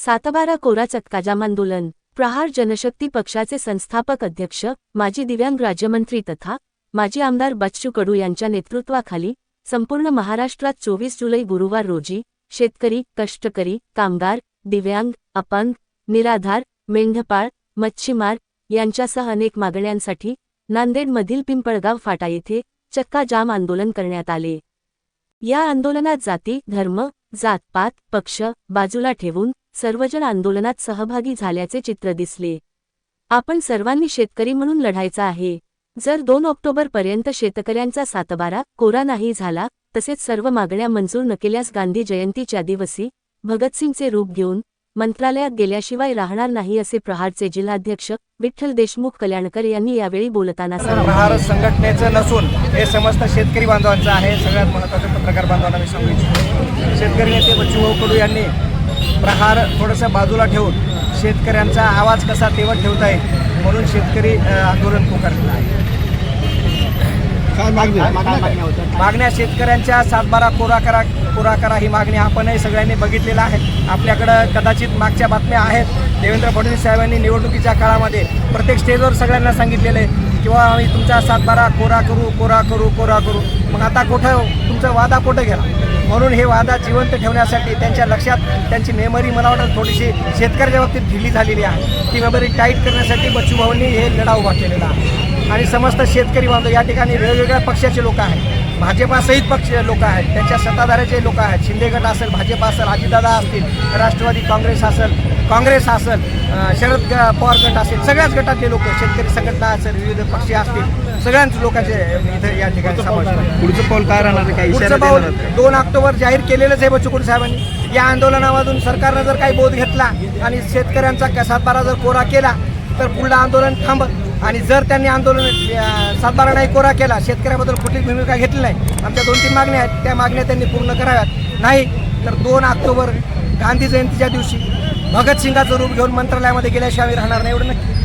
सातबारा कोरा चक्काजाम आंदोलन प्रहार जनशक्ती पक्षाचे संस्थापक अध्यक्ष माजी दिव्यांग राज्यमंत्री तथा माजी आमदार बच्चू कडू यांच्या नेतृत्वाखाली संपूर्ण महाराष्ट्रात चोवीस जुलै गुरुवार रोजी शेतकरी कष्टकरी कामगार दिव्यांग अपंग निराधार मेंढपाळ मच्छीमार यांच्यासह अनेक मागण्यांसाठी नांदेडमधील पिंपळगाव फाटा येथे चक्का जाम आंदोलन करण्यात आले. या आंदोलनात जाती धर्म जातपात पक्ष बाजूला ठेवून सर्वजण आंदोलनात सहभागी झाल्याचे चित्र दिसले. आपण सर्वांनी शेतकरी म्हणून लढायचा आहे. जर दोन ऑक्टोबरपर्यंत शेतकऱ्यांचा सातबारा कोरा नाही झाला तसेच सर्व मागण्या मंजूर न केल्यास गांधी जयंतीच्या दिवशी भगतसिंगचे रूप घेऊन मंत्रालयात गेल्याशिवाय राहणार नाही असे प्रहारचे जिल्हाध्यक्ष विठ्ठल देशमुख कल्याणकर यांनी यावेळी बोलताना प्रहार संघटनेचं नसून हे समस्त शेतकरी बांधवांचं आहे. सगळ्यात महत्वाचं पत्रकार बांधवांना मी सांगू इच्छितो. शेतकरी नेते बच्चूभाऊ कडू यांनी प्रहार थोडंसं बाजूला ठेवून शेतकऱ्यांचा आवाज कसा तेवत ठेवता येईल म्हणून शेतकरी आंदोलन पुकारलेलं आहे. मागण्या शेतकऱ्यांच्या सातबारा कोरा करा कोरा करा ही मागणी आपणही सगळ्यांनी बघितलेलं आहे. आपल्याकडं कदाचित मागच्या बातम्या आहेत. देवेंद्र फडणवीस साहेबांनी निवडणुकीच्या काळामध्ये प्रत्येक स्टेजवर सगळ्यांना सांगितलेलं आहे किंवा आम्ही तुमचा सातबारा कोरा करू कोरा करू कोरा करू. मग आता कुठं तुमचा वादा कुठं गेला? म्हणून हे वादा जिवंत ठेवण्यासाठी त्यांच्या लक्षात त्यांची मेमरी मला वाटतं थोडीशी शेतकऱ्याच्या बाबतीत ढिली झालेली आहे. ती मेमरी टाईट करण्यासाठी बच्चूभाऊंनी हे लढा उभा केलेला आहे. आणि समस्त शेतकरी बांधव या ठिकाणी वेगवेगळ्या पक्षाचे लोक आहेत. भाजपासहित पक्ष लोक आहेत. त्यांच्या सत्ताधाऱ्याचे लोक आहेत. शिंदे गट असेल भाजप असेल अजितदादा असतील राष्ट्रवादी काँग्रेस असेल काँग्रेस असेल शरद पवार गट असेल सगळ्याच गटातले लोक शेतकरी संघटना असेल विविध पक्ष असतील सगळ्याच लोकांचे इथं या ठिकाणी. पुढचं पाऊल काय? राहणार पुढचं पाऊल? दोन ऑक्टोबर जाहीर केलेलंच आहे बच्चूकुड साहेबांनी या आंदोलनामधून सरकारनं जर काही बोध घेतला आणि शेतकऱ्यांचा क- सातबारा जर कोरा केला तर पुढलं आंदोलन थांबत आणि जर त्यांनी आंदोलन सातबारा नाही कोरा केला शेतकऱ्याबद्दल कुठलीच भूमिका घेतली नाही आमच्या दोन तीन मागण्या आहेत त्या मागण्या त्यांनी पूर्ण कराव्यात. नाही तर दोन ऑक्टोबर गांधी जयंतीच्या दिवशी भगतसिंगाचं रूप घेऊन मंत्रालयामध्ये गेल्याशिवाय राहणार नाही एवढं नक्की.